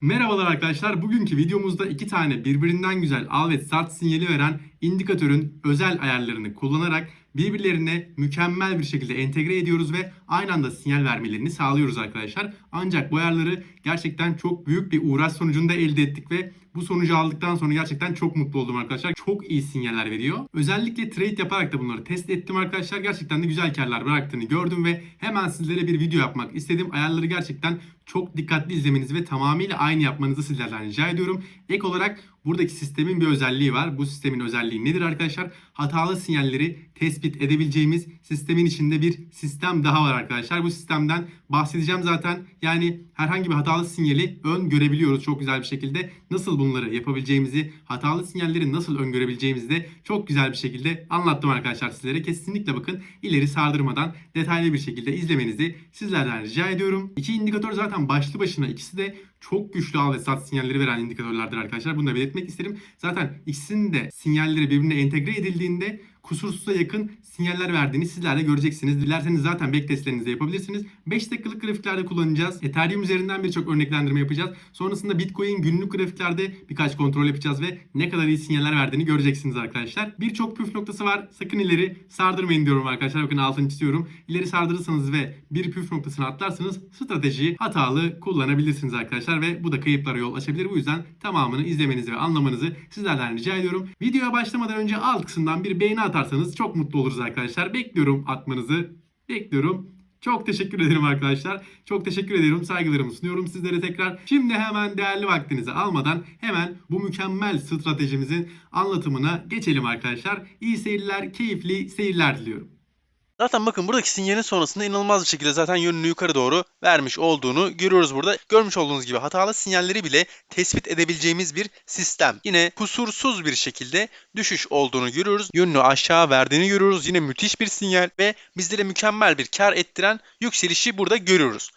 Merhabalar arkadaşlar. Bugünkü videomuzda iki tane birbirinden güzel al ve sat sinyali veren indikatörün özel ayarlarını kullanarak birbirlerine mükemmel bir şekilde entegre ediyoruz ve aynı anda sinyal vermelerini sağlıyoruz arkadaşlar. Ancak bu ayarları gerçekten çok büyük bir uğraş sonucunda elde ettik ve bu sonucu aldıktan sonra gerçekten çok mutlu oldum arkadaşlar. Çok iyi sinyaller veriyor. Özellikle trade yaparak da bunları test ettim arkadaşlar. Gerçekten de güzel karlar bıraktığını gördüm ve hemen sizlere bir video yapmak istedim. Ayarları gerçekten çok dikkatli izlemenizi ve tamamıyla aynı yapmanızı sizlerden rica ediyorum. Ek olarak buradaki sistemin bir özelliği var. Bu sistemin özelliği nedir arkadaşlar? Hatalı sinyalleri tespit edebileceğimiz sistemin içinde bir sistem daha var arkadaşlar. Bu sistemden bahsedeceğim zaten. Yani herhangi bir hatalı sinyali ön görebiliyoruz çok güzel bir şekilde. Nasıl bunları yapabileceğimizi, hatalı sinyalleri nasıl öngörebileceğimizi de çok güzel bir şekilde anlattım arkadaşlar sizlere. Kesinlikle bakın ileri sardırmadan detaylı bir şekilde izlemenizi sizlerden rica ediyorum. İki indikatör zaten başlı başına ikisi de çok güçlü al ve sat sinyalleri veren indikatörlerdir arkadaşlar. Bunu da belirtmek isterim. Zaten ikisinin de sinyalleri birbirine entegre edildiğinde kusursuza yakın sinyaller verdiğini sizler de göreceksiniz. Dilerseniz zaten backtestlerinizi yapabilirsiniz. 5 dakikalık grafiklerde kullanacağız. Ethereum üzerinden birçok örneklendirme yapacağız. Sonrasında Bitcoin günlük grafiklerde birkaç kontrol yapacağız ve ne kadar iyi sinyaller verdiğini göreceksiniz arkadaşlar. Birçok püf noktası var. Sakın ileri sardırmayın diyorum arkadaşlar. Bakın altını çiziyorum. İleri sardırırsanız ve bir püf noktasını atlarsanız stratejiyi hatalı kullanabilirsiniz arkadaşlar ve bu da kayıplara yol açabilir. Bu yüzden tamamını izlemenizi ve anlamanızı sizlerden rica ediyorum. Videoya başlamadan önce alt kısımdan bir beğeni atarsanız çok mutlu oluruz arkadaşlar. Bekliyorum atmanızı. Bekliyorum. Çok teşekkür ederim arkadaşlar. Çok teşekkür ediyorum. Saygılarımı sunuyorum sizlere tekrar. Şimdi hemen değerli vaktinizi almadan hemen bu mükemmel stratejimizin anlatımına geçelim arkadaşlar. İyi seyirler, keyifli seyirler diliyorum. Zaten bakın buradaki sinyalin sonrasında inanılmaz bir şekilde zaten yönünü yukarı doğru vermiş olduğunu görüyoruz burada. Görmüş olduğunuz gibi hatalı sinyalleri bile tespit edebileceğimiz bir sistem. Yine kusursuz bir şekilde düşüş olduğunu görüyoruz. Yönünü aşağı verdiğini görüyoruz. Yine müthiş bir sinyal ve bizlere mükemmel bir kar ettiren yükselişi burada görüyoruz.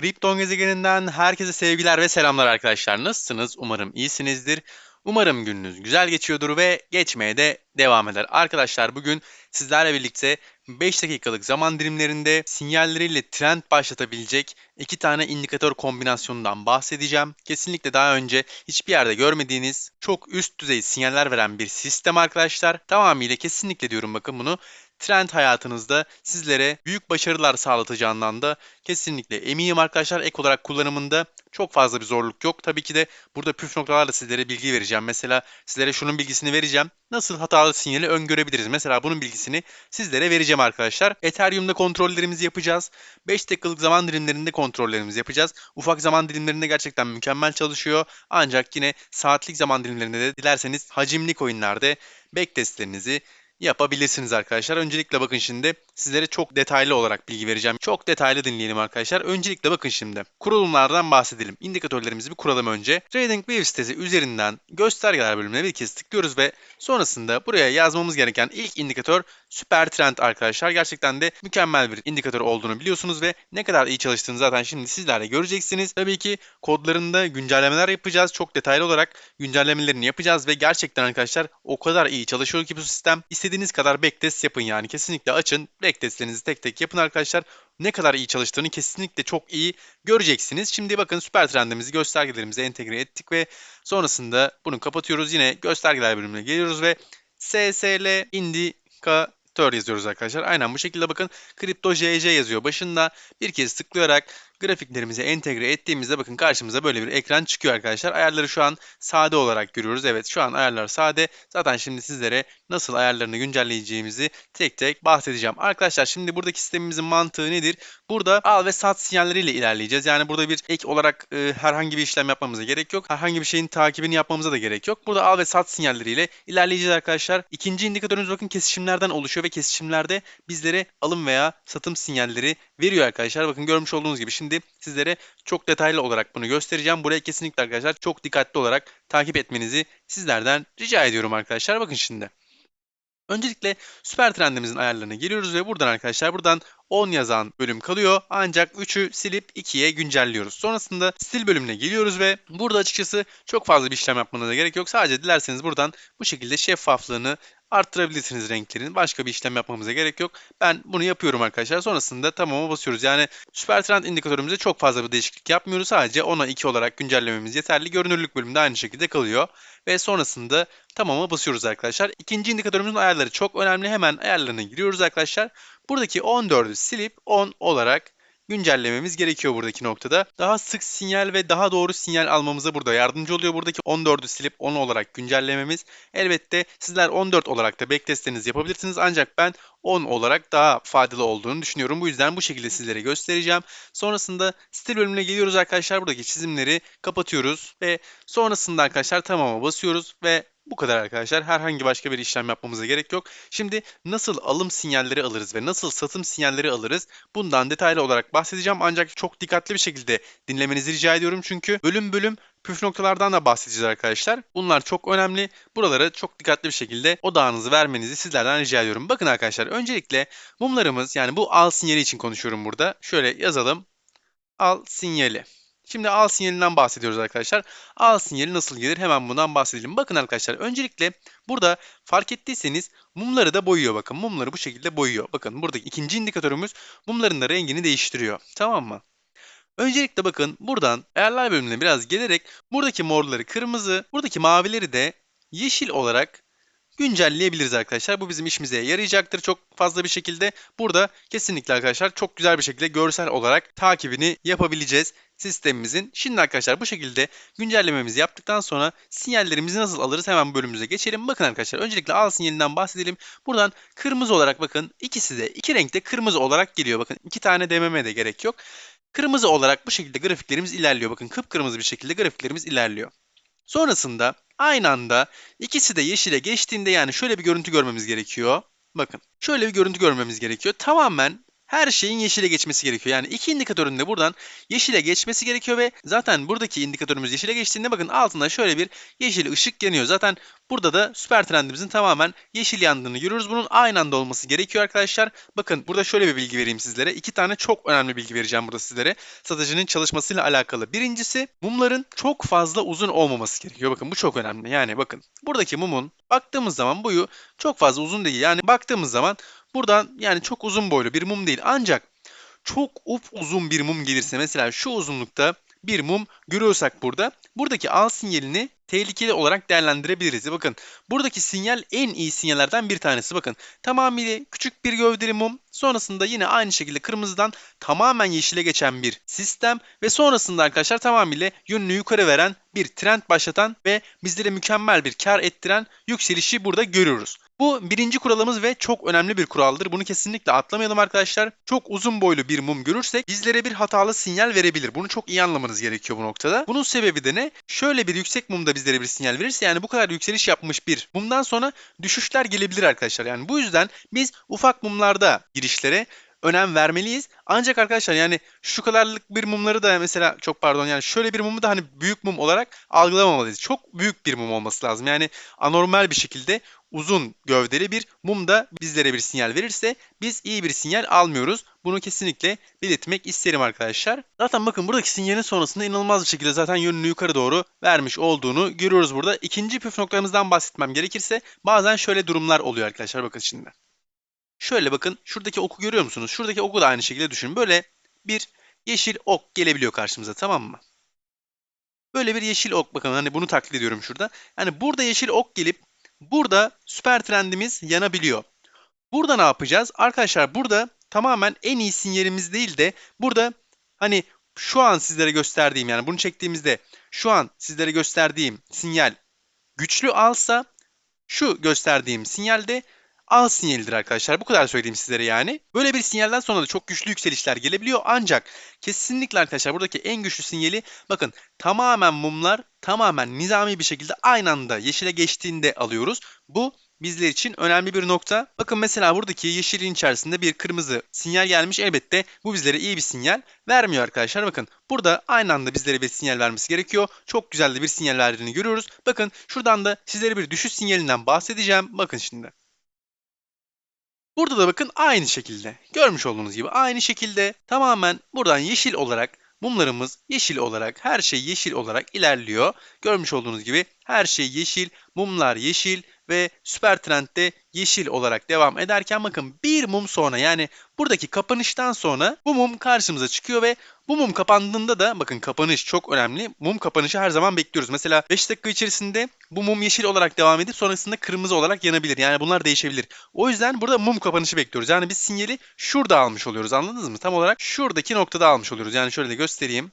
Kripton gezegeninden herkese sevgiler ve selamlar arkadaşlar. Nasılsınız? Umarım iyisinizdir. Umarım gününüz güzel geçiyordur ve geçmeye de devam eder. Arkadaşlar bugün sizlerle birlikte 5 dakikalık zaman dilimlerinde sinyalleriyle trend başlatabilecek iki tane indikatör kombinasyonundan bahsedeceğim. Kesinlikle daha önce hiçbir yerde görmediğiniz çok üst düzey sinyaller veren bir sistem arkadaşlar. Tamamıyla kesinlikle diyorum bakın bunu trend hayatınızda sizlere büyük başarılar sağlatacağından da kesinlikle eminim arkadaşlar. Ek olarak kullanımında çok fazla bir zorluk yok. Tabii ki de burada püf noktalarla sizlere bilgi vereceğim. Mesela sizlere şunun bilgisini vereceğim. Nasıl hatalı sinyali öngörebiliriz? Mesela bunun bilgisini sizlere vereceğim arkadaşlar. Ethereum'da kontrollerimizi yapacağız. 5 dakikalık zaman dilimlerinde kontrollerimizi yapacağız. Ufak zaman dilimlerinde gerçekten mükemmel çalışıyor. Ancak yine saatlik zaman dilimlerinde de dilerseniz hacimli coinlerde backtestlerinizi yapabilirsiniz arkadaşlar. Öncelikle bakın şimdi sizlere çok detaylı olarak bilgi vereceğim. Çok detaylı dinleyelim arkadaşlar. Öncelikle bakın şimdi kurulumlardan bahsedelim. İndikatörlerimizi bir kuralım önce. TradingView sitesi üzerinden göstergeler bölümüne bir kez tıklıyoruz ve sonrasında buraya yazmamız gereken ilk indikatör Süper Trend arkadaşlar. Gerçekten de mükemmel bir indikatör olduğunu biliyorsunuz ve ne kadar iyi çalıştığını zaten şimdi sizler de göreceksiniz. Tabii ki kodlarında güncellemeler yapacağız. Çok detaylı olarak güncellemelerini yapacağız ve gerçekten arkadaşlar o kadar iyi çalışıyor ki bu sistem. İstediğiniz kadar backtest yapın yani. Kesinlikle açın. Backtestlerinizi tek tek yapın arkadaşlar. Ne kadar iyi çalıştığını kesinlikle çok iyi göreceksiniz. Şimdi bakın süper trendimizi göstergelerimize entegre ettik ve sonrasında bunu kapatıyoruz. Yine göstergeler bölümüne geliyoruz ve SSL indikatör yazıyoruz arkadaşlar. Aynen bu şekilde bakın Crypto JJ yazıyor başında. Bir kez tıklayarak grafiklerimize entegre ettiğimizde bakın karşımıza böyle bir ekran çıkıyor arkadaşlar. Ayarları şu an sade olarak görüyoruz. Evet şu an ayarlar sade. Zaten şimdi sizlere nasıl ayarlarını güncelleyeceğimizi tek tek bahsedeceğim. Arkadaşlar şimdi buradaki sistemimizin mantığı nedir? Burada al ve sat sinyalleriyle ilerleyeceğiz. Yani burada bir ek olarak e, herhangi bir işlem yapmamıza gerek yok. Herhangi bir şeyin takibini yapmamıza da gerek yok. Burada al ve sat sinyalleriyle ilerleyeceğiz arkadaşlar. İkinci indikatörümüz bakın kesişimlerden oluşuyor ve kesişimlerde bizlere alım veya satım sinyalleri veriyor arkadaşlar. Bakın görmüş olduğunuz gibi şimdi sizlere çok detaylı olarak bunu göstereceğim. Buraya kesinlikle arkadaşlar çok dikkatli olarak takip etmenizi sizlerden rica ediyorum arkadaşlar. Bakın şimdi. Öncelikle süper trendimizin ayarlarına giriyoruz ve buradan arkadaşlar buradan 10 yazan bölüm kalıyor. Ancak 3'ü silip 2'ye güncelliyoruz. Sonrasında stil bölümüne geliyoruz ve burada açıkçası çok fazla bir işlem yapmanıza gerek yok. Sadece dilerseniz buradan bu şekilde şeffaflığını arttırabilirsiniz renklerin. Başka bir işlem yapmamıza gerek yok. Ben bunu yapıyorum arkadaşlar. Sonrasında tamama basıyoruz. Yani süper trend indikatörümüzde çok fazla bir değişiklik yapmıyoruz. Sadece 10'a 2 olarak güncellememiz yeterli. Görünürlük bölümünde aynı şekilde kalıyor. Ve sonrasında tamama basıyoruz arkadaşlar. İkinci indikatörümüzün ayarları çok önemli. Hemen ayarlarına giriyoruz arkadaşlar. Buradaki 14'ü silip 10 olarak güncellememiz gerekiyor buradaki noktada. Daha sık sinyal ve daha doğru sinyal almamıza burada yardımcı oluyor. Buradaki 14'ü silip 10 olarak güncellememiz. Elbette sizler 14 olarak da backtestlerinizi yapabilirsiniz. Ancak ben 10 olarak daha faydalı olduğunu düşünüyorum. Bu yüzden bu şekilde sizlere göstereceğim. Sonrasında stil bölümüne geliyoruz arkadaşlar. Buradaki çizimleri kapatıyoruz ve sonrasında arkadaşlar tamama basıyoruz ve bu kadar arkadaşlar. Herhangi başka bir işlem yapmamıza gerek yok. Şimdi nasıl alım sinyalleri alırız ve nasıl satım sinyalleri alırız bundan detaylı olarak bahsedeceğim. Ancak çok dikkatli bir şekilde dinlemenizi rica ediyorum. Çünkü bölüm bölüm püf noktalardan da bahsedeceğiz arkadaşlar. Bunlar çok önemli. Buralara çok dikkatli bir şekilde odağınızı vermenizi sizlerden rica ediyorum. Bakın arkadaşlar öncelikle mumlarımız yani bu al sinyali için konuşuyorum burada. Şöyle yazalım. Al sinyali. Şimdi al sinyalinden bahsediyoruz arkadaşlar. Al sinyali nasıl gelir hemen bundan bahsedelim. Bakın arkadaşlar öncelikle burada fark ettiyseniz mumları da boyuyor bakın. Mumları bu şekilde boyuyor. Bakın burada ikinci indikatörümüz mumların da rengini değiştiriyor. Tamam mı? Öncelikle bakın buradan ayarlar bölümüne biraz gelerek buradaki morları kırmızı, buradaki mavileri de yeşil olarak güncelleyebiliriz arkadaşlar. Bu bizim işimize yarayacaktır çok fazla bir şekilde. Burada kesinlikle arkadaşlar çok güzel bir şekilde görsel olarak takibini yapabileceğiz sistemimizin. Şimdi arkadaşlar bu şekilde güncellememizi yaptıktan sonra sinyallerimizi nasıl alırız hemen bölümümüze geçelim. Bakın arkadaşlar öncelikle al sinyalinden bahsedelim. Buradan kırmızı olarak bakın ikisi de iki renkte kırmızı olarak geliyor. Bakın iki tane dememe de gerek yok. Kırmızı olarak bu şekilde grafiklerimiz ilerliyor. Bakın kıpkırmızı bir şekilde grafiklerimiz ilerliyor. Sonrasında aynı anda ikisi de yeşile geçtiğinde yani şöyle bir görüntü görmemiz gerekiyor. Bakın şöyle bir görüntü görmemiz gerekiyor. Tamamen her şeyin yeşile geçmesi gerekiyor. Yani iki indikatörün de buradan yeşile geçmesi gerekiyor ve zaten buradaki indikatörümüz yeşile geçtiğinde bakın altında şöyle bir yeşil ışık yanıyor. Zaten burada da süper trendimizin tamamen yeşil yandığını görüyoruz. Bunun aynı anda olması gerekiyor arkadaşlar. Bakın burada şöyle bir bilgi vereyim sizlere. İki tane çok önemli bilgi vereceğim burada sizlere. Satıcının çalışmasıyla alakalı. Birincisi mumların çok fazla uzun olmaması gerekiyor. Bakın bu çok önemli. Yani bakın buradaki mumun baktığımız zaman boyu çok fazla uzun değil. Yani baktığımız zaman buradan yani çok uzun boylu bir mum değil. Ancak çok up uzun bir mum gelirse mesela şu uzunlukta bir mum görüyorsak burada buradaki al sinyalini tehlikeli olarak değerlendirebiliriz. Bakın buradaki sinyal en iyi sinyallerden bir tanesi. Bakın tamamıyla küçük bir gövdeli mum sonrasında yine aynı şekilde kırmızıdan tamamen yeşile geçen bir sistem ve sonrasında arkadaşlar tamamıyla yönünü yukarı veren bir trend başlatan ve bizlere mükemmel bir kar ettiren yükselişi burada görüyoruz. Bu birinci kuralımız ve çok önemli bir kuraldır. Bunu kesinlikle atlamayalım arkadaşlar. Çok uzun boylu bir mum görürsek bizlere bir hatalı sinyal verebilir. Bunu çok iyi anlamanız gerekiyor bu noktada. Bunun sebebi de ne? Şöyle bir yüksek mumda bizlere bir sinyal verirse yani bu kadar yükseliş yapmış bir mumdan sonra düşüşler gelebilir arkadaşlar. Yani bu yüzden biz ufak mumlarda girişlere önem vermeliyiz. Ancak arkadaşlar yani şu kadarlık bir mumları da mesela çok pardon yani şöyle bir mumu da hani büyük mum olarak algılamamalıyız. Çok büyük bir mum olması lazım. Yani anormal bir şekilde uzun gövdeli bir mum da bizlere bir sinyal verirse biz iyi bir sinyal almıyoruz. Bunu kesinlikle belirtmek isterim arkadaşlar. Zaten bakın buradaki sinyalin sonrasında inanılmaz bir şekilde zaten yönünü yukarı doğru vermiş olduğunu görüyoruz burada. İkinci püf noktamızdan bahsetmem gerekirse bazen şöyle durumlar oluyor arkadaşlar bakın şimdi. Şöyle bakın şuradaki oku görüyor musunuz? Şuradaki oku da aynı şekilde düşünün. Böyle bir yeşil ok gelebiliyor karşımıza tamam mı? Böyle bir yeşil ok bakın hani bunu taklit ediyorum şurada. Yani burada yeşil ok gelip burada süper trendimiz yanabiliyor. Burada ne yapacağız? Arkadaşlar burada tamamen en iyi sinyalimiz değil de burada hani şu an sizlere gösterdiğim yani bunu çektiğimizde şu an sizlere gösterdiğim sinyal güçlü alsa şu gösterdiğim sinyalde al sinyalidir arkadaşlar. Bu kadar söyleyeyim sizlere yani. Böyle bir sinyalden sonra da çok güçlü yükselişler gelebiliyor. Ancak kesinlikle arkadaşlar buradaki en güçlü sinyali bakın tamamen mumlar tamamen nizami bir şekilde aynı anda yeşile geçtiğinde alıyoruz. Bu bizler için önemli bir nokta. Bakın mesela buradaki yeşilin içerisinde bir kırmızı sinyal gelmiş. Elbette bu bizlere iyi bir sinyal vermiyor arkadaşlar. Bakın burada aynı anda bizlere bir sinyal vermesi gerekiyor. Çok güzel de bir sinyal verdiğini görüyoruz. Bakın şuradan da sizlere bir düşüş sinyalinden bahsedeceğim. Bakın şimdi. Burada da bakın aynı şekilde. Görmüş olduğunuz gibi aynı şekilde tamamen buradan yeşil olarak mumlarımız yeşil olarak her şey yeşil olarak ilerliyor. Görmüş olduğunuz gibi her şey yeşil, mumlar yeşil ve Süper Trend'de yeşil olarak devam ederken bakın bir mum sonra yani buradaki kapanıştan sonra bu mum karşımıza çıkıyor ve bu mum kapandığında da bakın kapanış çok önemli. Mum kapanışı her zaman bekliyoruz. Mesela 5 dakika içerisinde bu mum yeşil olarak devam edip sonrasında kırmızı olarak yanabilir. Yani bunlar değişebilir. O yüzden burada mum kapanışı bekliyoruz. Yani biz sinyali şurada almış oluyoruz. Anladınız mı? Tam olarak şuradaki noktada almış oluyoruz. Yani şöyle de göstereyim.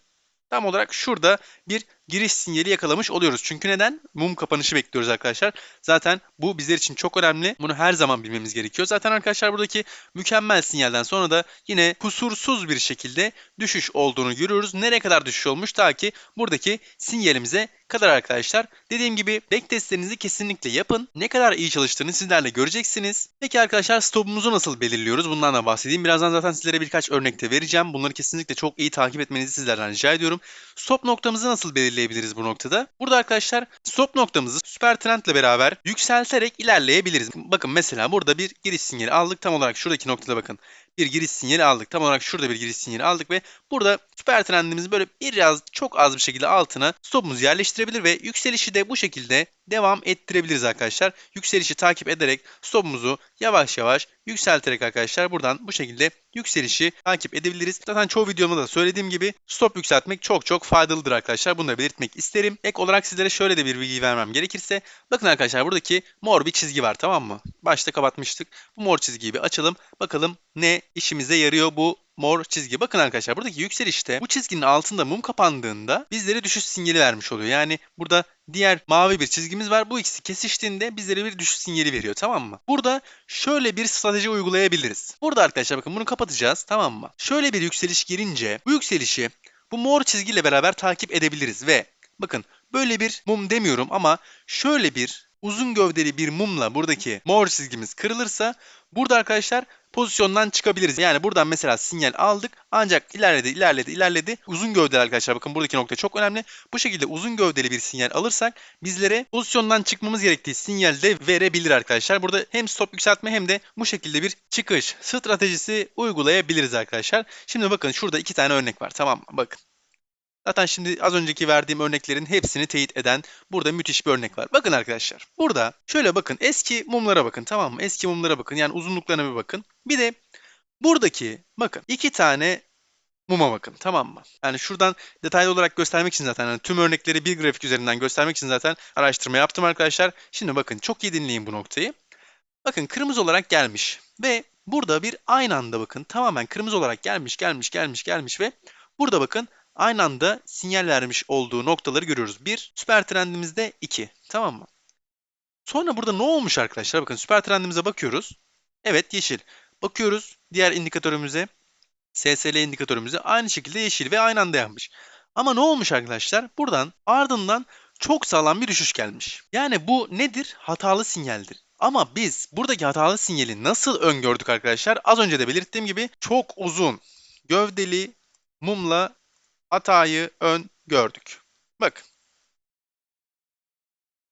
Tam olarak şurada bir giriş sinyali yakalamış oluyoruz. Çünkü neden? Mum kapanışı bekliyoruz arkadaşlar. Zaten bu bizler için çok önemli. Bunu her zaman bilmemiz gerekiyor. Zaten arkadaşlar buradaki mükemmel sinyalden sonra da yine kusursuz bir şekilde düşüş olduğunu görüyoruz. Nereye kadar düşüş olmuş? Ta ki buradaki sinyalimize kadar arkadaşlar. Dediğim gibi backtestlerinizi kesinlikle yapın. Ne kadar iyi çalıştığını sizler de göreceksiniz. Peki arkadaşlar stopumuzu nasıl belirliyoruz? Bundan da bahsedeyim. Birazdan zaten sizlere birkaç örnekte vereceğim. Bunları kesinlikle çok iyi takip etmenizi sizlerden rica ediyorum. Stop noktamızı nasıl belirleyebiliriz bu noktada? Burada arkadaşlar stop noktamızı süper trendle beraber yükselterek ilerleyebiliriz. Bakın mesela burada bir giriş sinyali aldık. Tam olarak şuradaki noktada bakın. Bir giriş sinyali aldık. Tam olarak şurada bir giriş sinyali aldık ve burada süper trendimizi böyle biraz çok az bir şekilde altına stopumuzu yerleştirebilir ve yükselişi de bu şekilde devam ettirebiliriz arkadaşlar. Yükselişi takip ederek stopumuzu yavaş yavaş yükselterek arkadaşlar buradan bu şekilde yükselişi takip edebiliriz. Zaten çoğu videomda da söylediğim gibi stop yükseltmek çok çok faydalıdır arkadaşlar. Bunu da belirtmek isterim. Ek olarak sizlere şöyle de bir bilgi vermem gerekirse. Bakın arkadaşlar buradaki mor bir çizgi var tamam mı? Başta kapatmıştık. Bu mor çizgiyi bir açalım. Bakalım ne işimize yarıyor bu mor çizgi. Bakın arkadaşlar buradaki yükselişte bu çizginin altında mum kapandığında bizlere düşüş sinyali vermiş oluyor. Yani burada diğer mavi bir çizgimiz var. Bu ikisi kesiştiğinde bizlere bir düşüş sinyali veriyor tamam mı? Burada şöyle bir strateji uygulayabiliriz. Burada arkadaşlar bakın bunu kapatacağız tamam mı? Şöyle bir yükseliş gelince bu yükselişi bu mor çizgiyle beraber takip edebiliriz ve bakın böyle bir mum demiyorum ama şöyle bir uzun gövdeli bir mumla buradaki mor çizgimiz kırılırsa burada arkadaşlar pozisyondan çıkabiliriz. Yani buradan mesela sinyal aldık ancak ilerledi ilerledi ilerledi. Uzun gövdeli arkadaşlar bakın buradaki nokta çok önemli. Bu şekilde uzun gövdeli bir sinyal alırsak bizlere pozisyondan çıkmamız gerektiği sinyal de verebilir arkadaşlar. Burada hem stop yükseltme hem de bu şekilde bir çıkış stratejisi uygulayabiliriz arkadaşlar. Şimdi bakın şurada iki tane örnek var tamam mı? Bakın. Zaten şimdi az önceki verdiğim örneklerin hepsini teyit eden burada müthiş bir örnek var. Bakın arkadaşlar burada şöyle bakın eski mumlara bakın tamam mı? Eski mumlara bakın yani uzunluklarına bir bakın. Bir de buradaki bakın iki tane muma bakın tamam mı? Yani şuradan detaylı olarak göstermek için zaten yani tüm örnekleri bir grafik üzerinden göstermek için zaten araştırma yaptım arkadaşlar. Şimdi bakın çok iyi dinleyin bu noktayı. Bakın kırmızı olarak gelmiş ve burada bir aynı anda bakın tamamen kırmızı olarak gelmiş gelmiş gelmiş gelmiş ve burada bakın aynı anda sinyal vermiş olduğu noktaları görüyoruz. Bir, süper trendimizde 2. Tamam mı? Sonra burada ne olmuş arkadaşlar? Bakın süper trendimize bakıyoruz. Evet yeşil. Bakıyoruz diğer indikatörümüze. SSL indikatörümüze aynı şekilde yeşil ve aynı anda yapmış. Ama ne olmuş arkadaşlar? Buradan ardından çok sağlam bir düşüş gelmiş. Yani bu nedir? Hatalı sinyaldir. Ama biz buradaki hatalı sinyali nasıl öngördük arkadaşlar? Az önce de belirttiğim gibi çok uzun gövdeli mumla hatayı ön gördük. Bakın.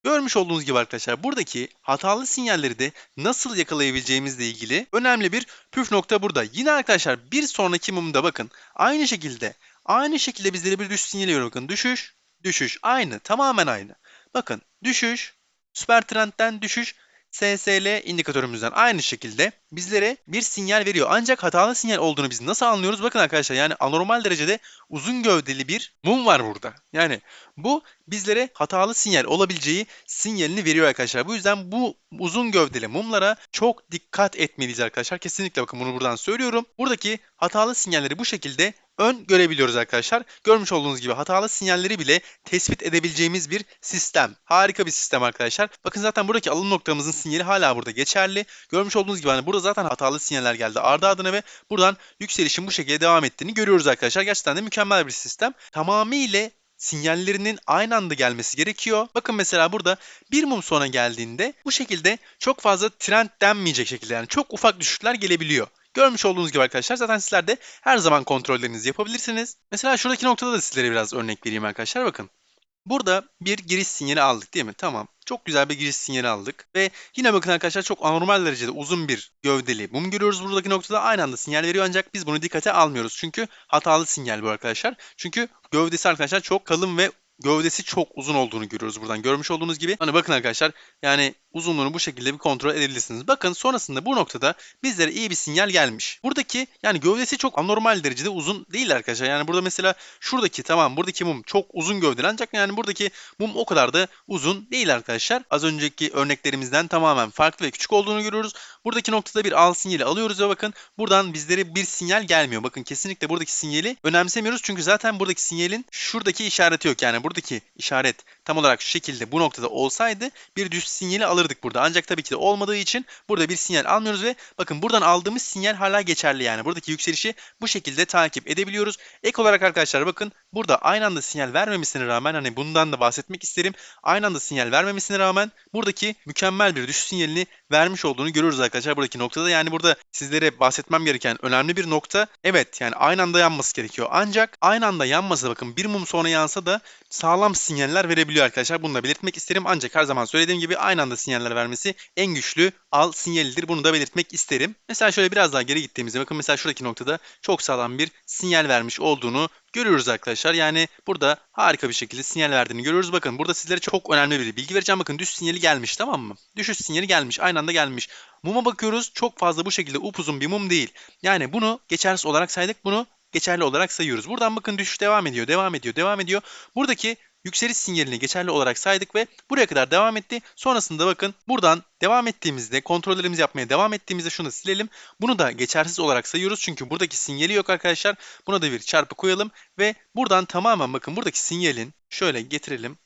Görmüş olduğunuz gibi arkadaşlar buradaki hatalı sinyalleri de nasıl yakalayabileceğimizle ilgili önemli bir püf nokta burada. Yine arkadaşlar bir sonraki mumda bakın aynı şekilde aynı şekilde bizlere bir düşüş sinyali veriyor. Bakın düşüş, düşüş aynı tamamen aynı. Bakın düşüş, süper trendten düşüş SSL indikatörümüzden aynı şekilde bizlere bir sinyal veriyor. Ancak hatalı sinyal olduğunu biz nasıl anlıyoruz? Bakın arkadaşlar yani anormal derecede uzun gövdeli bir mum var burada. Yani bu bizlere hatalı sinyal olabileceği sinyalini veriyor arkadaşlar. Bu yüzden bu uzun gövdeli mumlara çok dikkat etmeliyiz arkadaşlar. Kesinlikle bakın bunu buradan söylüyorum. Buradaki hatalı sinyalleri bu şekilde ön görebiliyoruz arkadaşlar. Görmüş olduğunuz gibi hatalı sinyalleri bile tespit edebileceğimiz bir sistem. Harika bir sistem arkadaşlar. Bakın zaten buradaki alım noktamızın sinyali hala burada geçerli. Görmüş olduğunuz gibi hani burada zaten hatalı sinyaller geldi ardı ardına ve buradan yükselişin bu şekilde devam ettiğini görüyoruz arkadaşlar. Gerçekten de mükemmel bir sistem. Tamamıyla sinyallerinin aynı anda gelmesi gerekiyor. Bakın mesela burada bir mum sonra geldiğinde bu şekilde çok fazla trend denmeyecek şekilde yani çok ufak düşüşler gelebiliyor. Görmüş olduğunuz gibi arkadaşlar zaten sizler de her zaman kontrollerinizi yapabilirsiniz. Mesela şuradaki noktada da sizlere biraz örnek vereyim arkadaşlar bakın. Burada bir giriş sinyali aldık değil mi? Tamam. Çok güzel bir giriş sinyali aldık. Ve yine bakın arkadaşlar çok anormal derecede uzun bir gövdeli mum görüyoruz buradaki noktada. Aynı anda sinyal veriyor ancak biz bunu dikkate almıyoruz. Çünkü hatalı sinyal bu arkadaşlar. Çünkü gövdesi arkadaşlar çok kalın ve gövdesi çok uzun olduğunu görüyoruz buradan. Görmüş olduğunuz gibi. Hani bakın arkadaşlar yani uzunluğunu bu şekilde bir kontrol edebilirsiniz. Bakın sonrasında bu noktada bizlere iyi bir sinyal gelmiş. Buradaki yani gövdesi çok anormal derecede uzun değil arkadaşlar. Yani burada mesela şuradaki tamam buradaki mum çok uzun gövdeli ancak yani buradaki mum o kadar da uzun değil arkadaşlar. Az önceki örneklerimizden tamamen farklı ve küçük olduğunu görüyoruz. Buradaki noktada bir al sinyali alıyoruz ve bakın buradan bizlere bir sinyal gelmiyor. Bakın kesinlikle buradaki sinyali önemsemiyoruz. Çünkü zaten buradaki sinyalin şuradaki işareti yok. Yani buradaki işaret tam olarak şu şekilde bu noktada olsaydı bir düz sinyali alırdık burada. Ancak tabii ki de olmadığı için burada bir sinyal almıyoruz ve bakın buradan aldığımız sinyal hala geçerli yani. Buradaki yükselişi bu şekilde takip edebiliyoruz. Ek olarak arkadaşlar bakın burada aynı anda sinyal vermemesine rağmen hani bundan da bahsetmek isterim. Aynı anda sinyal vermemesine rağmen buradaki mükemmel bir düşüş sinyalini vermiş olduğunu görüyoruz arkadaşlar buradaki noktada. Yani burada sizlere bahsetmem gereken önemli bir nokta. Evet yani aynı anda yanması gerekiyor. Ancak aynı anda yanmasa bakın bir mum sonra yansa da sağlam sinyaller verebiliyor arkadaşlar. Bunu da belirtmek isterim. Ancak her zaman söylediğim gibi aynı anda sinyaller vermesi en güçlü al sinyalidir. Bunu da belirtmek isterim. Mesela şöyle biraz daha geri gittiğimizde bakın mesela şuradaki noktada çok sağlam bir sinyal vermiş olduğunu görüyoruz arkadaşlar. Yani burada harika bir şekilde sinyal verdiğini görüyoruz. Bakın burada sizlere çok önemli bir bilgi vereceğim. Bakın düş sinyali gelmiş tamam mı? Düşüş sinyali gelmiş. Aynı anda gelmiş. Muma bakıyoruz. Çok fazla bu şekilde upuzun bir mum değil. Yani bunu geçersiz olarak saydık. Bunu geçerli olarak sayıyoruz. Buradan bakın düşüş devam ediyor, devam ediyor, devam ediyor. Buradaki yükseliş sinyalini geçerli olarak saydık ve buraya kadar devam etti. Sonrasında bakın buradan devam ettiğimizde kontrollerimizi yapmaya devam ettiğimizde şunu silelim. Bunu da geçersiz olarak sayıyoruz çünkü buradaki sinyali yok arkadaşlar. Buna da bir çarpı koyalım ve buradan tamamen bakın buradaki sinyalin şöyle getirelim.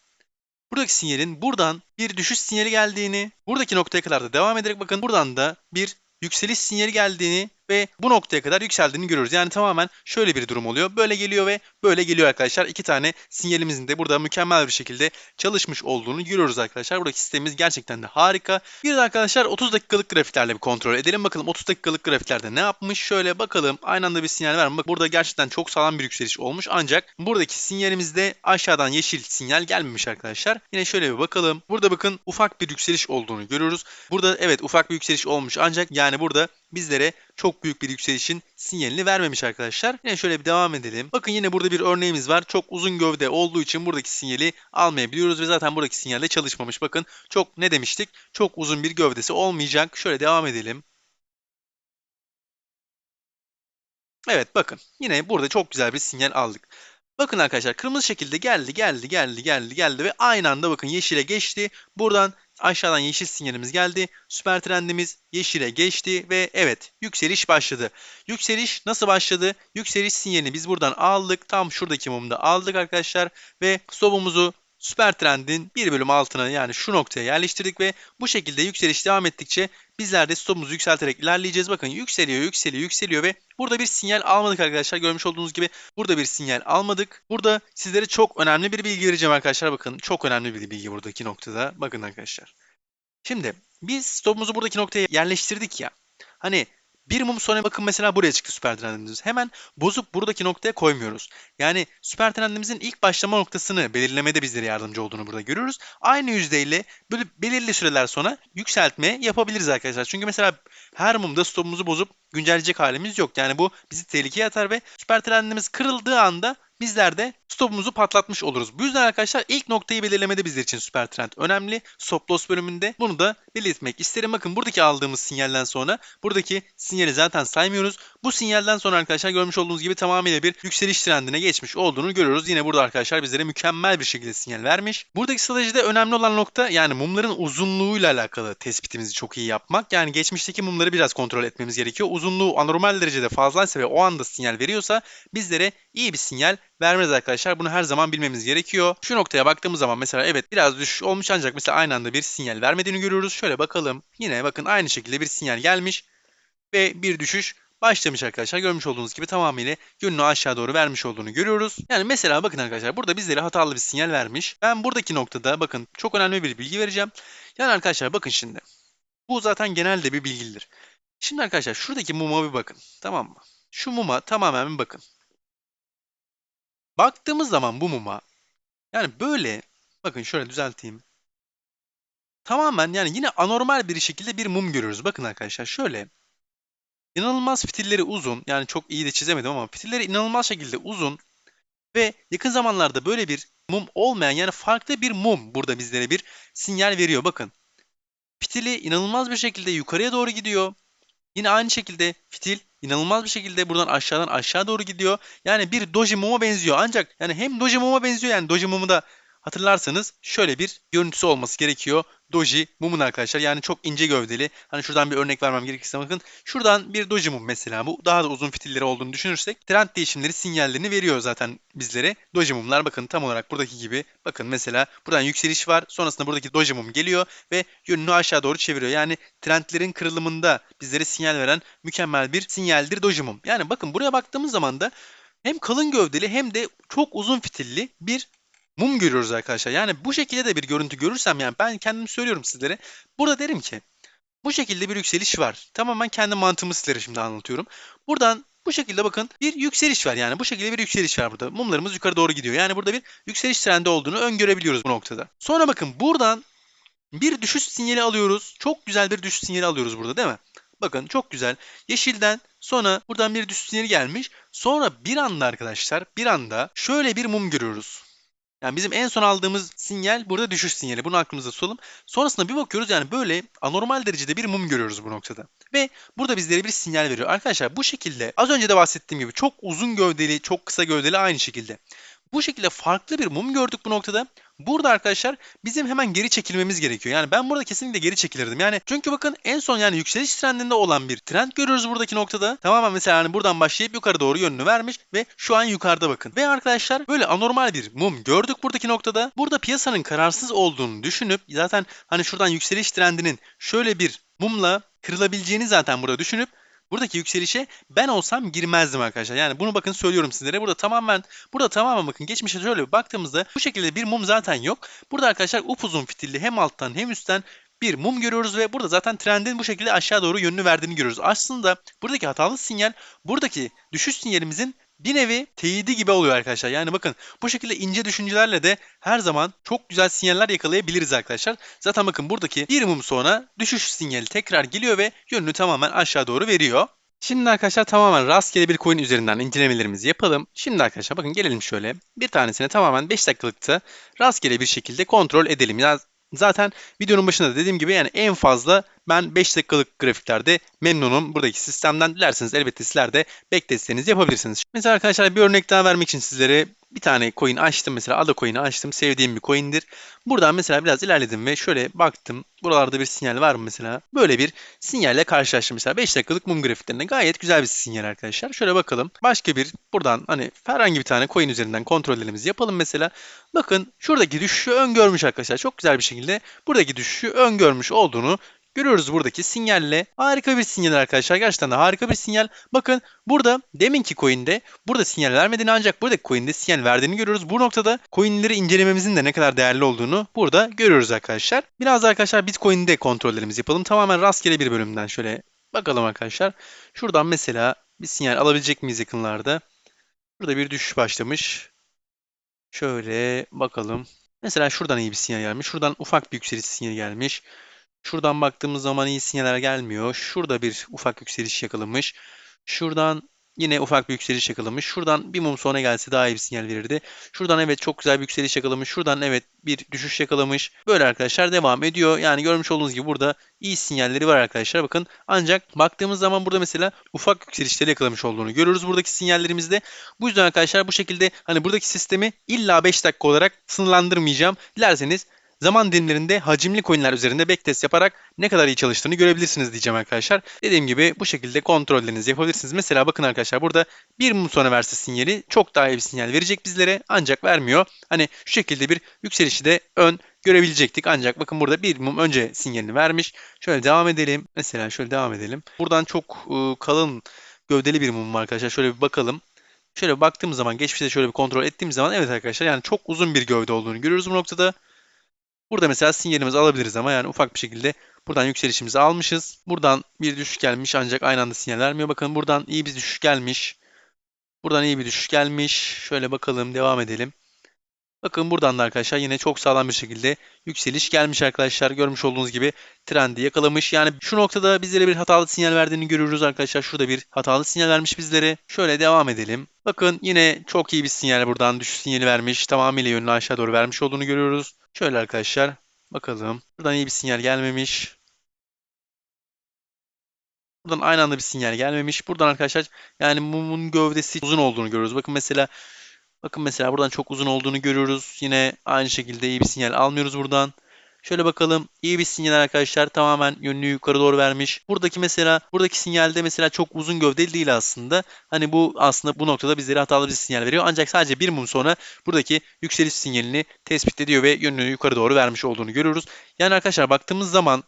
Buradaki sinyalin buradan bir düşüş sinyali geldiğini, buradaki noktaya kadar da devam ederek bakın buradan da bir yükseliş sinyali geldiğini ve bu noktaya kadar yükseldiğini görüyoruz. Yani tamamen şöyle bir durum oluyor. Böyle geliyor ve böyle geliyor arkadaşlar. İki tane sinyalimizin de burada mükemmel bir şekilde çalışmış olduğunu görüyoruz arkadaşlar. Buradaki sistemimiz gerçekten de harika. Bir de arkadaşlar 30 dakikalık grafiklerle bir kontrol edelim. Bakalım 30 dakikalık grafiklerde ne yapmış? Şöyle bakalım. Aynı anda bir sinyal var? Bak burada gerçekten çok sağlam bir yükseliş olmuş. Ancak buradaki sinyalimizde aşağıdan yeşil sinyal gelmemiş arkadaşlar. Yine şöyle bir bakalım. Burada bakın ufak bir yükseliş olduğunu görüyoruz. Burada evet ufak bir yükseliş olmuş. Ancak yani burada bizlere çok büyük bir yükselişin sinyalini vermemiş arkadaşlar. Yine şöyle bir devam edelim. Bakın yine burada bir örneğimiz var. Çok uzun gövde olduğu için buradaki sinyali almayabiliyoruz ve zaten buradaki sinyalde çalışmamış. Bakın çok ne demiştik? Çok uzun bir gövdesi olmayacak. Şöyle devam edelim. Evet bakın yine burada çok güzel bir sinyal aldık. Bakın arkadaşlar kırmızı şekilde geldi geldi geldi geldi geldi ve aynı anda bakın yeşile geçti. Buradan aşağıdan yeşil sinyalimiz geldi. Süper trendimiz yeşile geçti ve evet yükseliş başladı. Yükseliş nasıl başladı? Yükseliş sinyalini biz buradan aldık. Tam şuradaki mumda aldık arkadaşlar ve stopumuzu süper trendin bir bölüm altına yani şu noktaya yerleştirdik ve bu şekilde yükseliş devam ettikçe bizler de stopumuzu yükselterek ilerleyeceğiz. Bakın yükseliyor, yükseliyor, yükseliyor ve burada bir sinyal almadık arkadaşlar. Görmüş olduğunuz gibi burada bir sinyal almadık. Burada sizlere çok önemli bir bilgi vereceğim arkadaşlar. Bakın çok önemli bir bilgi buradaki noktada. Bakın arkadaşlar. Şimdi biz stopumuzu buradaki noktaya yerleştirdik ya. Hani bir mum sonra bakın mesela buraya çıktı süper trendimiz. Hemen bozup buradaki noktaya koymuyoruz. Yani süper trendimizin ilk başlama noktasını belirlemede bizlere yardımcı olduğunu burada görüyoruz. Aynı yüzdeyle böyle belirli süreler sonra yükseltme yapabiliriz arkadaşlar. Çünkü mesela her mumda stopumuzu bozup güncelleyecek halimiz yok. Yani bu bizi tehlikeye atar ve süper trendimiz kırıldığı anda bizler de stopumuzu patlatmış oluruz. Bu yüzden arkadaşlar ilk noktayı belirlemede bizler için süper trend önemli. Stop loss bölümünde bunu da belirtmek isterim. Bakın buradaki aldığımız sinyalden sonra buradaki sinyali zaten saymıyoruz. Bu sinyalden sonra arkadaşlar görmüş olduğunuz gibi tamamıyla bir yükseliş trendine geçmiş olduğunu görüyoruz. Yine burada arkadaşlar bizlere mükemmel bir şekilde sinyal vermiş. Buradaki stratejide önemli olan nokta yani mumların uzunluğuyla alakalı tespitimizi çok iyi yapmak. Yani geçmişteki mumları biraz kontrol etmemiz gerekiyor. Uzunluğu anormal derecede fazlaysa ve o anda sinyal veriyorsa bizlere iyi bir sinyal vermez arkadaşlar. Bunu her zaman bilmemiz gerekiyor. Şu noktaya baktığımız zaman mesela evet biraz düşüş olmuş ancak mesela aynı anda bir sinyal vermediğini görüyoruz. Şöyle bakalım. Yine bakın aynı şekilde bir sinyal gelmiş ve bir düşüş başlamış arkadaşlar. Görmüş olduğunuz gibi tamamıyla yönünü aşağı doğru vermiş olduğunu görüyoruz. Yani mesela bakın arkadaşlar burada bizlere hatalı bir sinyal vermiş. Ben buradaki noktada bakın çok önemli bir bilgi vereceğim. Yani arkadaşlar bakın şimdi. Bu zaten genelde bir bilgidir. Şimdi arkadaşlar şuradaki muma bir bakın. Tamam mı? Şu muma tamamen bir bakın. Baktığımız zaman bu muma Yani böyle bakın şöyle düzelteyim. Tamamen yani yine anormal bir şekilde bir mum görüyoruz. Bakın arkadaşlar şöyle. İnanılmaz fitilleri uzun. Yani çok iyi de çizemedim ama fitilleri inanılmaz şekilde uzun. Ve yakın zamanlarda böyle bir mum olmayan yani farklı bir mum burada bizlere bir sinyal veriyor. Bakın. Fitili inanılmaz bir şekilde yukarıya doğru gidiyor. Yine aynı şekilde fitil inanılmaz bir şekilde buradan aşağıdan aşağı doğru gidiyor. Yani bir doji muma benziyor. Ancak yani hem doji muma benziyor yani doji mumu da hatırlarsanız şöyle bir görüntüsü olması gerekiyor. Doji mumun arkadaşlar yani çok ince gövdeli. Hani şuradan bir örnek vermem gerekirse bakın. Şuradan bir doji mum mesela bu daha da uzun fitilleri olduğunu düşünürsek trend değişimleri sinyallerini veriyor zaten bizlere. Doji mumlar bakın tam olarak buradaki gibi. Bakın mesela buradan yükseliş var. Sonrasında buradaki doji mum geliyor ve yönünü aşağı doğru çeviriyor. Yani trendlerin kırılımında bizlere sinyal veren mükemmel bir sinyaldir doji mum. Yani bakın buraya baktığımız zaman da hem kalın gövdeli hem de çok uzun fitilli bir mum görüyoruz arkadaşlar. Yani bu şekilde de bir görüntü görürsem yani ben kendim söylüyorum sizlere. Burada derim ki bu şekilde bir yükseliş var. Tamamen kendi mantığımı sizlere şimdi anlatıyorum. Buradan bu şekilde bakın bir yükseliş var. Yani bu şekilde bir yükseliş var burada. Mumlarımız yukarı doğru gidiyor. Yani burada bir yükseliş trendi olduğunu öngörebiliyoruz bu noktada. Sonra bakın buradan bir düşüş sinyali alıyoruz. Çok güzel bir düşüş sinyali alıyoruz burada değil mi? Bakın çok güzel. Yeşilden sonra buradan bir düşüş sinyali gelmiş. Sonra bir anda arkadaşlar bir anda şöyle bir mum görüyoruz. Yani bizim en son aldığımız sinyal burada düşüş sinyali. Bunu aklımızda tutalım. Sonrasında bir bakıyoruz yani böyle anormal derecede bir mum görüyoruz bu noktada. Ve burada bizlere bir sinyal veriyor. Arkadaşlar bu şekilde az önce de bahsettiğim gibi çok uzun gövdeli, çok kısa gövdeli aynı şekilde. Bu şekilde farklı bir mum gördük bu noktada. Burada arkadaşlar bizim hemen geri çekilmemiz gerekiyor. Yani ben burada kesinlikle geri çekilirdim. Yani çünkü bakın en son yani yükseliş trendinde olan bir trend görüyoruz buradaki noktada. Tamamen mesela hani buradan başlayıp yukarı doğru yönünü vermiş ve şu an yukarıda bakın. Ve arkadaşlar böyle anormal bir mum gördük buradaki noktada. Burada piyasanın kararsız olduğunu düşünüp zaten hani şuradan yükseliş trendinin şöyle bir mumla kırılabileceğini zaten burada düşünüp buradaki yükselişe ben olsam girmezdim arkadaşlar. Yani bunu bakın söylüyorum sizlere. Burada tamamen burada tamamen bakın geçmişe şöyle bir baktığımızda bu şekilde bir mum zaten yok. Burada arkadaşlar upuzun fitilli hem alttan hem üstten bir mum görüyoruz ve burada zaten trendin bu şekilde aşağı doğru yönünü verdiğini görüyoruz. Aslında buradaki hatalı sinyal buradaki düşüş sinyalimizin bir nevi teyidi gibi oluyor arkadaşlar. Yani bakın bu şekilde ince düşüncelerle de her zaman çok güzel sinyaller yakalayabiliriz arkadaşlar. Zaten bakın buradaki bir mum sonra düşüş sinyali tekrar geliyor ve yönünü tamamen aşağı doğru veriyor. Şimdi arkadaşlar tamamen rastgele bir coin üzerinden incelemelerimizi yapalım. Şimdi arkadaşlar bakın gelelim şöyle. Bir tanesine tamamen 5 dakikalıkta rastgele bir şekilde kontrol edelim. Ya Zaten videonun başında da dediğim gibi yani en fazla ben 5 dakikalık grafiklerde memnunum buradaki sistemden. Dilerseniz elbette sizler de backtestlerinizi yapabilirsiniz. Mesela arkadaşlar bir örnek daha vermek için sizlere bir tane coin açtım. Mesela Ada coin'i açtım. Sevdiğim bir coin'dir. Buradan mesela biraz ilerledim ve şöyle baktım. Buralarda bir sinyal var mı mesela? Böyle bir sinyalle karşılaştım. Mesela 5 dakikalık mum grafiklerinde gayet güzel bir sinyal arkadaşlar. Şöyle bakalım. Başka bir buradan hani herhangi bir tane coin üzerinden kontrollerimizi yapalım mesela. Bakın şuradaki düşüşü öngörmüş arkadaşlar. Çok güzel bir şekilde buradaki düşüşü öngörmüş olduğunu Görüyoruz buradaki sinyalle. Harika bir sinyal arkadaşlar. Gerçekten de harika bir sinyal. Bakın burada deminki coin'de burada sinyal vermediğini ancak buradaki coin'de sinyal verdiğini görüyoruz. Bu noktada coin'leri incelememizin de ne kadar değerli olduğunu burada görüyoruz arkadaşlar. Biraz da arkadaşlar Bitcoin'de kontrollerimizi yapalım. Tamamen rastgele bir bölümden şöyle bakalım arkadaşlar. Şuradan mesela bir sinyal alabilecek miyiz yakınlarda? Burada bir düşüş başlamış. Şöyle bakalım. Mesela şuradan iyi bir sinyal gelmiş. Şuradan ufak bir yükseliş sinyali gelmiş. Şuradan baktığımız zaman iyi sinyaller gelmiyor. Şurada bir ufak yükseliş yakalamış. Şuradan yine ufak bir yükseliş yakalamış. Şuradan bir mum sonra gelse daha iyi bir sinyal verirdi. Şuradan evet çok güzel bir yükseliş yakalamış. Şuradan evet bir düşüş yakalamış. Böyle arkadaşlar devam ediyor. Yani görmüş olduğunuz gibi burada iyi sinyalleri var arkadaşlar. Bakın ancak baktığımız zaman burada mesela ufak yükselişleri yakalamış olduğunu görüyoruz buradaki sinyallerimizde. Bu yüzden arkadaşlar bu şekilde hani buradaki sistemi illa 5 dakika olarak sınırlandırmayacağım. Dilerseniz zaman dilimlerinde hacimli coinler üzerinde backtest yaparak ne kadar iyi çalıştığını görebilirsiniz diyeceğim arkadaşlar. Dediğim gibi bu şekilde kontrollerinizi yapabilirsiniz. Mesela bakın arkadaşlar burada bir mum sonra verse sinyali çok daha iyi bir sinyal verecek bizlere ancak vermiyor. Hani şu şekilde bir yükselişi de ön görebilecektik. Ancak bakın burada bir mum önce sinyalini vermiş. Şöyle devam edelim. Mesela şöyle devam edelim. Buradan çok ıı, kalın gövdeli bir mum var arkadaşlar. Şöyle bir bakalım. Şöyle bir baktığımız zaman geçmişte şöyle bir kontrol ettiğimiz zaman evet arkadaşlar yani çok uzun bir gövde olduğunu görüyoruz bu noktada. Burada mesela sinyalimizi alabiliriz ama yani ufak bir şekilde buradan yükselişimizi almışız. Buradan bir düşüş gelmiş ancak aynı anda sinyal vermiyor. Bakın buradan iyi bir düşüş gelmiş. Buradan iyi bir düşüş gelmiş. Şöyle bakalım devam edelim. Bakın buradan da arkadaşlar yine çok sağlam bir şekilde yükseliş gelmiş arkadaşlar. Görmüş olduğunuz gibi trendi yakalamış. Yani şu noktada bizlere bir hatalı sinyal verdiğini görüyoruz arkadaşlar. Şurada bir hatalı sinyal vermiş bizlere. Şöyle devam edelim. Bakın yine çok iyi bir sinyal buradan düşüş sinyali vermiş. Tamamıyla yönünü aşağı doğru vermiş olduğunu görüyoruz. Şöyle arkadaşlar bakalım. Buradan iyi bir sinyal gelmemiş. Buradan aynı anda bir sinyal gelmemiş. Buradan arkadaşlar yani mumun gövdesi uzun olduğunu görüyoruz. Bakın mesela bakın mesela buradan çok uzun olduğunu görüyoruz. Yine aynı şekilde iyi bir sinyal almıyoruz buradan. Şöyle bakalım. iyi bir sinyal arkadaşlar. Tamamen yönünü yukarı doğru vermiş. Buradaki mesela buradaki sinyalde mesela çok uzun gövdeli değil aslında. Hani bu aslında bu noktada bizlere hatalı bir sinyal veriyor. Ancak sadece bir mum sonra buradaki yükseliş sinyalini tespit ediyor ve yönünü yukarı doğru vermiş olduğunu görüyoruz. Yani arkadaşlar baktığımız zaman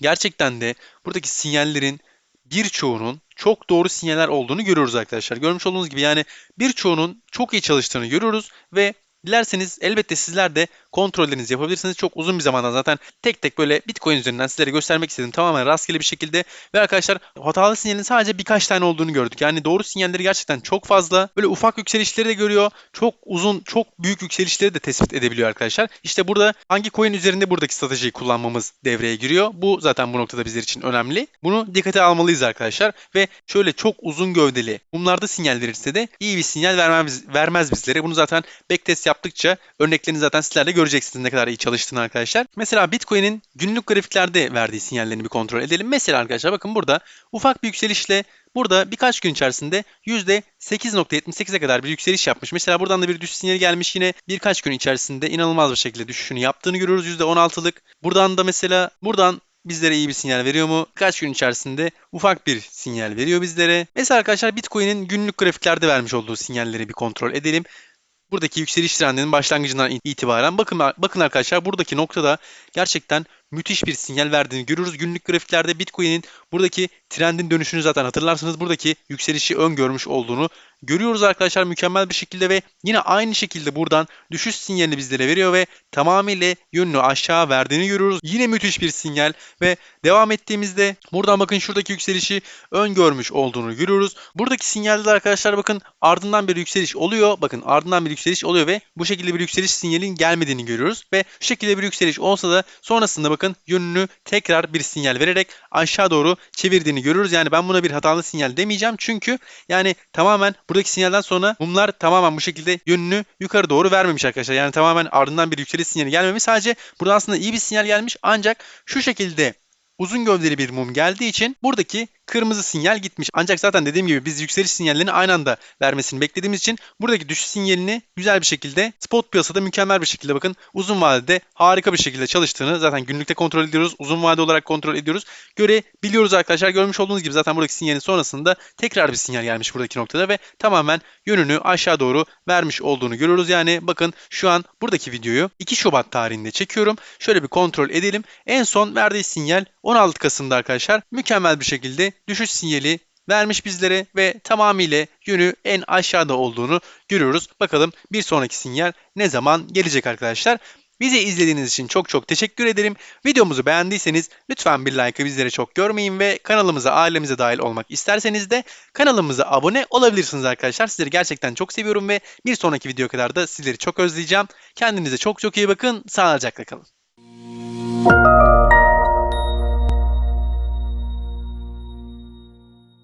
gerçekten de buradaki sinyallerin birçoğunun çok doğru sinyaller olduğunu görüyoruz arkadaşlar. Görmüş olduğunuz gibi yani birçoğunun çok iyi çalıştığını görüyoruz ve dilerseniz elbette sizler de kontrollerinizi yapabilirsiniz. Çok uzun bir zamandan zaten tek tek böyle Bitcoin üzerinden sizlere göstermek istedim. Tamamen rastgele bir şekilde ve arkadaşlar hatalı sinyalin sadece birkaç tane olduğunu gördük. Yani doğru sinyalleri gerçekten çok fazla. Böyle ufak yükselişleri de görüyor. Çok uzun, çok büyük yükselişleri de tespit edebiliyor arkadaşlar. İşte burada hangi coin üzerinde buradaki stratejiyi kullanmamız devreye giriyor. Bu zaten bu noktada bizler için önemli. Bunu dikkate almalıyız arkadaşlar ve şöyle çok uzun gövdeli mumlarda sinyal verirse de iyi bir sinyal vermez, vermez bizlere. Bunu zaten backtest yaptıkça örneklerini zaten sizler de göreceksiniz ne kadar iyi çalıştığını arkadaşlar. Mesela Bitcoin'in günlük grafiklerde verdiği sinyallerini bir kontrol edelim. Mesela arkadaşlar bakın burada ufak bir yükselişle Burada birkaç gün içerisinde %8.78'e kadar bir yükseliş yapmış. Mesela buradan da bir düşüş sinyali gelmiş yine birkaç gün içerisinde inanılmaz bir şekilde düşüşünü yaptığını görüyoruz %16'lık. Buradan da mesela buradan bizlere iyi bir sinyal veriyor mu? Birkaç gün içerisinde ufak bir sinyal veriyor bizlere. Mesela arkadaşlar Bitcoin'in günlük grafiklerde vermiş olduğu sinyalleri bir kontrol edelim buradaki yükseliş trendinin başlangıcından itibaren bakın bakın arkadaşlar buradaki noktada gerçekten müthiş bir sinyal verdiğini görüyoruz. Günlük grafiklerde Bitcoin'in buradaki trendin dönüşünü zaten hatırlarsınız. Buradaki yükselişi öngörmüş olduğunu görüyoruz arkadaşlar mükemmel bir şekilde ve yine aynı şekilde buradan düşüş sinyalini bizlere veriyor ve tamamıyla yönünü aşağı verdiğini görüyoruz. Yine müthiş bir sinyal ve devam ettiğimizde buradan bakın şuradaki yükselişi öngörmüş olduğunu görüyoruz. Buradaki sinyalde arkadaşlar bakın ardından bir yükseliş oluyor. Bakın ardından bir yükseliş oluyor ve bu şekilde bir yükseliş sinyalin gelmediğini görüyoruz ve şu şekilde bir yükseliş olsa da sonrasında bakın yönünü tekrar bir sinyal vererek aşağı doğru çevirdiğini görüyoruz. Yani ben buna bir hatalı sinyal demeyeceğim. Çünkü yani tamamen buradaki sinyalden sonra mumlar tamamen bu şekilde yönünü yukarı doğru vermemiş arkadaşlar. Yani tamamen ardından bir yükseliş sinyali gelmemiş. Sadece burada aslında iyi bir sinyal gelmiş. Ancak şu şekilde uzun gövdeli bir mum geldiği için buradaki kırmızı sinyal gitmiş. Ancak zaten dediğim gibi biz yükseliş sinyallerini aynı anda vermesini beklediğimiz için buradaki düşüş sinyalini güzel bir şekilde spot piyasada mükemmel bir şekilde bakın uzun vadede harika bir şekilde çalıştığını zaten günlükte kontrol ediyoruz. Uzun vade olarak kontrol ediyoruz. Görebiliyoruz arkadaşlar. Görmüş olduğunuz gibi zaten buradaki sinyalin sonrasında tekrar bir sinyal gelmiş buradaki noktada ve tamamen yönünü aşağı doğru vermiş olduğunu görüyoruz. Yani bakın şu an buradaki videoyu 2 Şubat tarihinde çekiyorum. Şöyle bir kontrol edelim. En son verdiği sinyal 16 Kasım'da arkadaşlar mükemmel bir şekilde düşüş sinyali vermiş bizlere ve tamamıyla yönü en aşağıda olduğunu görüyoruz. Bakalım bir sonraki sinyal ne zaman gelecek arkadaşlar. Bizi izlediğiniz için çok çok teşekkür ederim. Videomuzu beğendiyseniz lütfen bir like'ı bizlere çok görmeyin ve kanalımıza, ailemize dahil olmak isterseniz de kanalımıza abone olabilirsiniz arkadaşlar. Sizleri gerçekten çok seviyorum ve bir sonraki video kadar da sizleri çok özleyeceğim. Kendinize çok çok iyi bakın. Sağlıcakla kalın.